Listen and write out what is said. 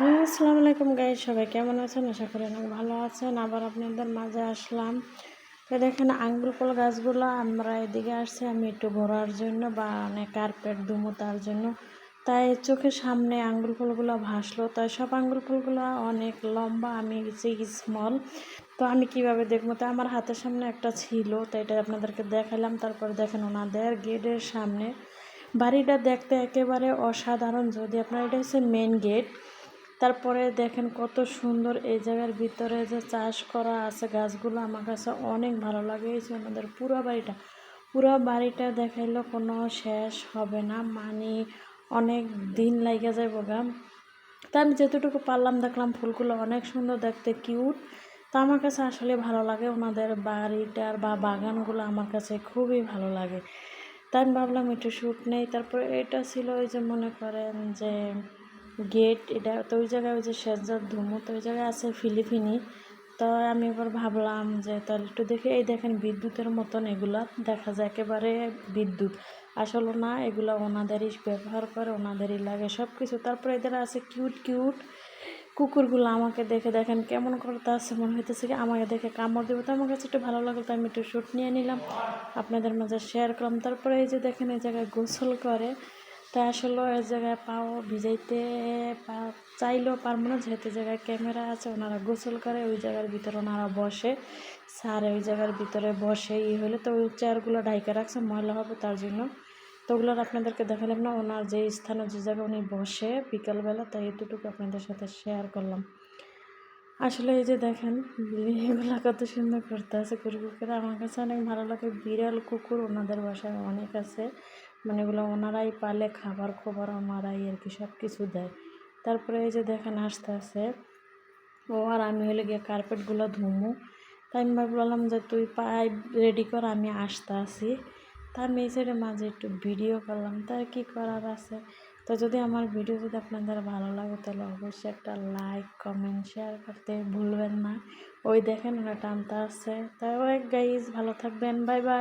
হ্যাঁ আসসালামু আলাইকুম গাই সবাই কেমন আছেন? আশা করি অনেক ভালো আছেন। আবার আপনাদের মাঝে আসলাম। তো দেখেন, আঙ্গুর ফল গাছগুলো আমরা এদিকে আসছি, আমি একটু ঘোরার জন্য বা মানে কার্পেট দুমো তার জন্য। তাই চোখের সামনে আঙ্গুর ফলগুলো ভাসলো। তাই সব আঙ্গুর ফলগুলো অনেক লম্বা, আমি গেছি স্মল তো আমি কীভাবে দেখব? তো আমার হাতের সামনে একটা ছিল, তো এটা আপনাদেরকে দেখালাম। তারপর দেখেন ওনাদের গেটের সামনে। বাড়িটা দেখতে একেবারে অসাধারণ। যদি আপনার এটা হচ্ছে মেন গেট তারপরে দেখেন কত সুন্দর এই জায়গার ভিতরে যে চাষ করা আছে গাছগুলো আমার কাছে অনেক ভালো লাগে। এই যে আমাদের পুরো বাড়িটা পুরো বাড়িটা দেখাইলো কোনো শেষ হবে না মানে অনেক দিন লাগে যায় বোগা তা আমি যেতটুকু পারলাম দেখলাম ফুলগুলো অনেক সুন্দর দেখতে, কিউট। তা আমার কাছে আসলে ভালো লাগে ওনাদের বাড়িটার বা বাগানগুলো আমার কাছে খুবই ভালো লাগে। তাই আমি ভাবলাম একটু শ্যুট নেই, তারপরে এটা ছিল ওই যে মনে করেন যে গেট, এটা তো ওই জায়গায় ওই যে শেজার ধুমু, তো ওই জায়গায় আছে ফিলিপিনি। তো আমি এবার ভাবলাম যে তাহলে একটু দেখে, এই দেখেন বিদ্যুতের মতন এগুলা, দেখা যায় একেবারে বিদ্যুৎ। আসলে না, এগুলো ওনাদেরই ব্যবহার করে, ওনাদেরই লাগে সব কিছু তারপরে এদের আছে কিউট কিউট কুকুরগুলো, আমাকে দেখে দেখেন কেমন করতে আছে মনে হইতেছে কি আমাকে দেখে কামড় দেবো। তো আমার কাছে একটু ভালো লাগল, তো আমি একটু শ্যুট নিয়ে নিলাম, আপনাদের মাঝে শেয়ার করলাম। তারপরে এই যে দেখেন, এই জায়গায় গোসল করে তা আসলে ওই জায়গায় পাও ভিজাইতে চাইলেও পারব না যেহেতু জায়গায় ক্যামেরা আছে, ওনারা গোসল করে ওই জায়গার ভিতরে ওনারা বসে সারে ওই জায়গার ভিতরে বসে, ই হলে তো ওই চেয়ারগুলো ঢাইকা রাখছে, ময়লা হবে তার জন্য। তো ওগুলো আপনাদেরকে দেখালাম না, ওনার যে স্থানে যে জায়গায় উনি বসে বিকালবেলা, তাই এতটুকু আপনাদের সাথে শেয়ার করলাম। আসলে এই যে দেখেন, এগুলো কত সুন্দর করতে আছে কুকুর আমার কাছে অনেক ভালো লাগে, বিড়াল, কুকুর ওনাদের বাসায় অনেক আছে। মানে এগুলো ওনারাই পালে খাবার খবর ওনারাই আর কি সব কিছু দেয়। তারপরে এই যে দেখেন আসতে আসে ও আর আমি হলে গিয়ে কার্পেটগুলো ধুমু। তাই আমি ভাবলাম যে তুই পাইপ রেডি কর, আমি আসতে আসি তা আমি এই সাইডে মাঝে একটু ভিডিও করলাম তার কি করার আছে? তো যদি আমার ভিডিও যদি আপনাদের ভালো লাগে, তাহলে অবশ্যই একটা লাইক কমেন্ট শেয়ার করতে ভুলবেন না। ওই দেখেন ওরা টানতে আছে। তাই গাইজ ভালো থাকবেন বাই বাই